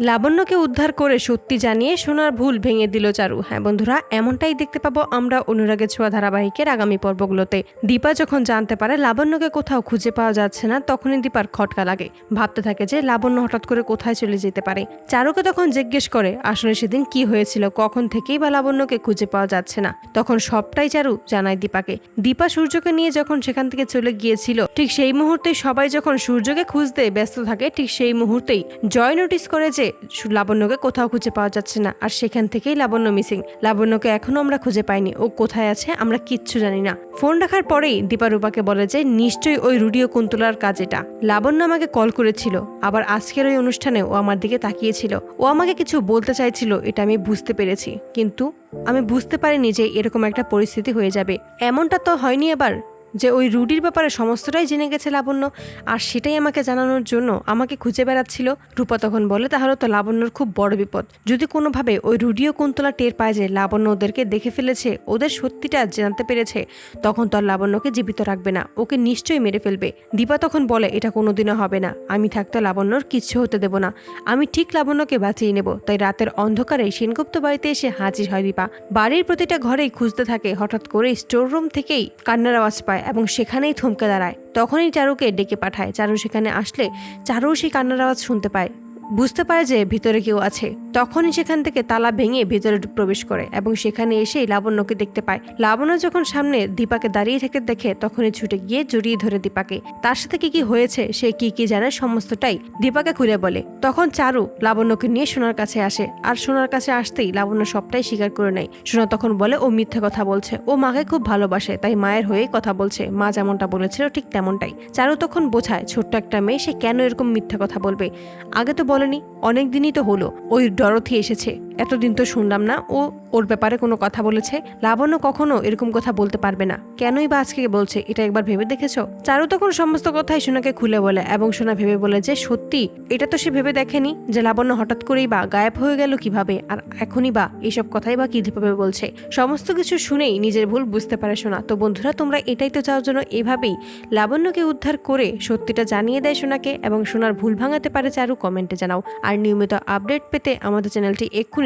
লাবণ্যকে উদ্ধার করে সত্যি জানিয়ে সোনার ভুল ভেঙে দিল চারু। হ্যাঁ বন্ধুরা, এমনটাই দেখতে পাবো আমরা অনুরাগের ছোঁয়া ধারাবাহিকের আগামী পর্বগুলোতে। দীপা যখন জানতে পারে লাবণ্যকে কোথাও খুঁজে পাওয়া যাচ্ছে না, তখনই দীপার খটকা লাগে। ভাবতে থাকে যে লাবণ্য হঠাৎ করে কোথায় চলে যেতে পারে। চারুকে তখন জিজ্ঞেস করে, আসলে সেদিন কি হয়েছিল, কখন থেকেই বা লাবণ্যকে খুঁজে পাওয়া যাচ্ছে না? তখন সবটাই চারু জানায় দীপাকে। দীপা সূর্যকে নিয়ে যখন সেখান থেকে চলে গিয়েছিল, ঠিক সেই মুহূর্তে সবাই যখন সূর্যকে খুঁজতে ব্যস্ত থাকে, ঠিক সেই মুহূর্তেই জয় নোটিস করে যে সু- লাবণ্যকে কোথাও খুঁজে পাওয়া যাচ্ছে না। আর সেখান থেকেই লাবণ্য মিসিং লাবণ্যকে এখনও আমরা খুঁজে পাইনি। ও কোথায় আছে আমরা কিচ্ছু জানি না। ফোন রাখার পরেই দীপা রূপাকে বলে যে, নিশ্চয়ই ওই রুডিও কুন্তলার কাজ এটা। লাবণ্য আমাকে কল করেছিল। আবার আজকের ওই অনুষ্ঠানে ও আমার দিকে তাকিয়েছিল। ও আমাকে কিছু বলতে চাইছিল, এটা আমি বুঝতে পেরেছি। কিন্তু আমি বুঝতে পারিনি যে এরকম একটা পরিস্থিতি হয়ে যাবে। এমনটা তো হয়নি এবার। যে ওই রুডির ব্যাপারে সমস্তটাই জেনে গেছে লাবণ্য, আর সেটাই আমাকে জানানোর জন্য আমাকে খুঁজে বেড়াচ্ছিল। রূপা তখন বলে, তাহলে তো লাবণ্যর খুব বড় বিপদ। যদি কোনোভাবে ওই রুডিও কুন্তলা টের পায় যে লাবণ্য ওদেরকে দেখে ফেলেছে, ওদের সত্যিটা জানতে পেরেছে, তখন তো লাবণ্যকে জীবিত রাখবে না, ওকে নিশ্চয়ই মেরে ফেলবে। দীপা তখন বলে, এটা কোনোদিনও হবে না, আমি থাকতে লাবণ্যর কিচ্ছু হতে দেব না, আমি ঠিক লাবণ্যকে বাঁচিয়ে নেব। তাই রাতের অন্ধকারে সেনগুপ্ত বাড়িতে এসে হাজির হয় দীপা। বাড়ির প্রতিটা ঘরেই খুঁজতে থাকে, হঠাৎ করে স্টোর রুম থেকেই কান্নার আওয়াজ পায়। এবং সেখানেই থমকে দাঁড়ায়। তখনই চারুকে ডেকে পাঠায়। চারু সেখানে আসলে চারু সেই কান্নার আওয়াজ শুনতে পায়। বুঝতে পারে যে ভিতরে কেউ আছে। তখনই সেখান থেকে তালা ভেঙে ভিতরে প্রবেশ করে এবং সেখানে এসেই লাবণ্যকে দেখতে পায়। লাবণ্য যখন সামনে দীপাকে দাঁড়িয়ে থেকে দেখে, তখনই ছুটে গিয়ে জড়িয়ে ধরে দীপাকে। তার সাথে কি কি হয়েছে, সে কি কি জানে সমস্তটাই দীপাকে খুলে বলে। তখন চারু লাবণ্যকে নিয়ে সোনার কাছে আসে। আর সোনার কাছে আসতেই লাবণ্য সবটাই স্বীকার করে নেয়। সোনা তখন বলে, ও মিথ্যে কথা বলছে। ও মাকে খুব ভালোবাসে, তাই মায়ের হয়েই কথা বলছে। মা যেমনটা বলেছিল ঠিক তেমনটাই। চারু তখন বোঝায়, ছোট্ট একটা মেয়ে, সে কেন এরকম মিথ্যা কথা বলবে? আগে তো বলেনি অনেক দিনই তো হলো ওই ডরথি এসেছে। এতদিন তো শুনলাম না, ও ওর ব্যাপারে কোনো কথা বলেছে। লাবণ্য কখনো এরকম কথা বলতে পারবে না। কেনই বা আজকে বলছে, এটা একবার ভেবে দেখেছ? চারু তখন সমস্ত কথাই সোনাকে খুলে বলে এবং সোনা ভেবে বলে যে, সত্যি, এটা তো সে ভেবে দেখেনি যে লাবণ্য হঠাৎ করেই বা গায়েব হয়ে গেল কীভাবে? আর এখনই বা এইসব কথাই বা কি ভাবে বলছে? সমস্ত কিছু শুনেই নিজের ভুল বুঝতে পারে সোনা। তো বন্ধুরা, তোমরা এটাই তো চাও জন্য এভাবেই লাবণ্যকে উদ্ধার করে সত্যিটা জানিয়ে দেয় সোনাকে এবং সোনার ভুল ভাঙাতে পারে চারু, কমেন্টে জানাও। আর নিয়মিত আপডেট পেতে আমাদের চ্যানেলটি এক্ষুনি